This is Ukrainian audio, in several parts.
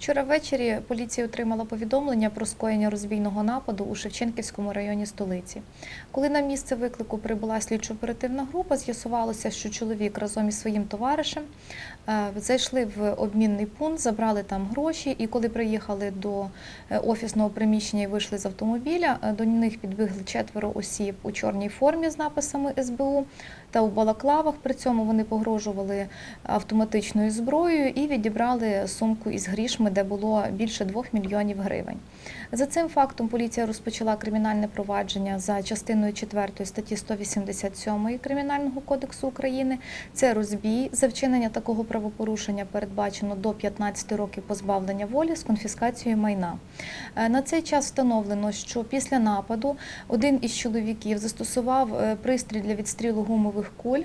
Вчора ввечері поліція отримала повідомлення про скоєння розбійного нападу у Шевченківському районі столиці. Коли на місце виклику прибула слідчо-оперативна група, з'ясувалося, що чоловік разом із своїм товаришем е, зайшли в обмінний пункт, забрали там гроші, і коли приїхали до е, офісного приміщення і вийшли з автомобіля, е, до них підбігли четверо осіб у чорній формі з написами СБУ та у балаклавах. При цьому вони погрожували автоматичною зброєю і відібрали сумку із грішми, де було більше 2 мільйонів гривень. За цим фактом поліція розпочала кримінальне провадження за частиною 4 статті 187 Кримінального кодексу України. Це розбій. За вчинення такого правопорушення передбачено до 15 років позбавлення волі з конфіскацією майна. Е, На цей час встановлено, що після нападу один із чоловіків застосував е, пристрій для відстрілу гумових куль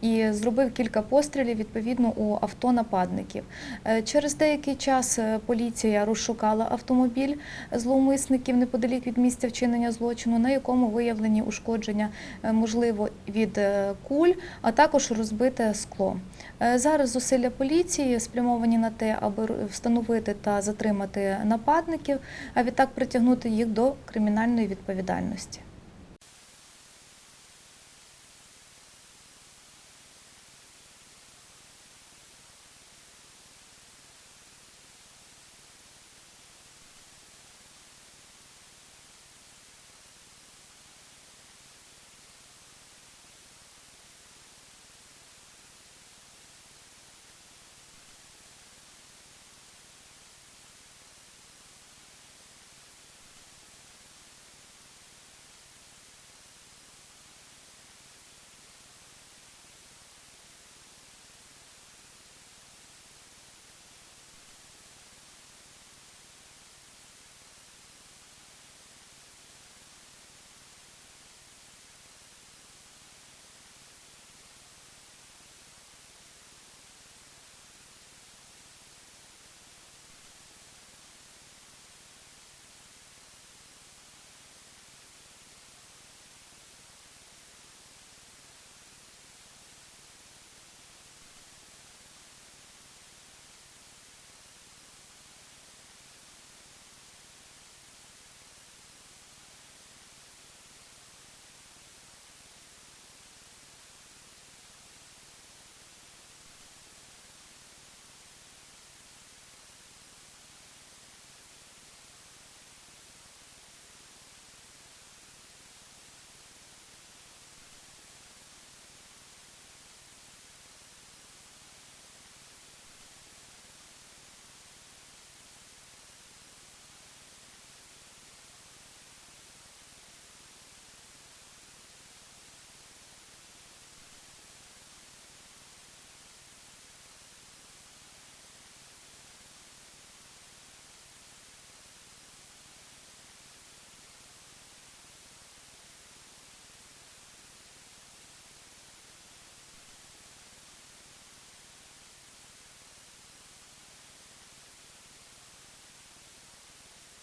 і зробив кілька пострілів відповідно у авто нападників. Е, Через деякий час поліція розшукала автомобіль зловмисників неподалік від місця вчинення злочину, на якому виявлені ушкодження е, можливо від е, куль, а також розбите скло. Е, Зараз зусилля поліції спрямовані на те, аби встановити та затримати нападників, а відтак притягнути їх до кримінальної відповідальності.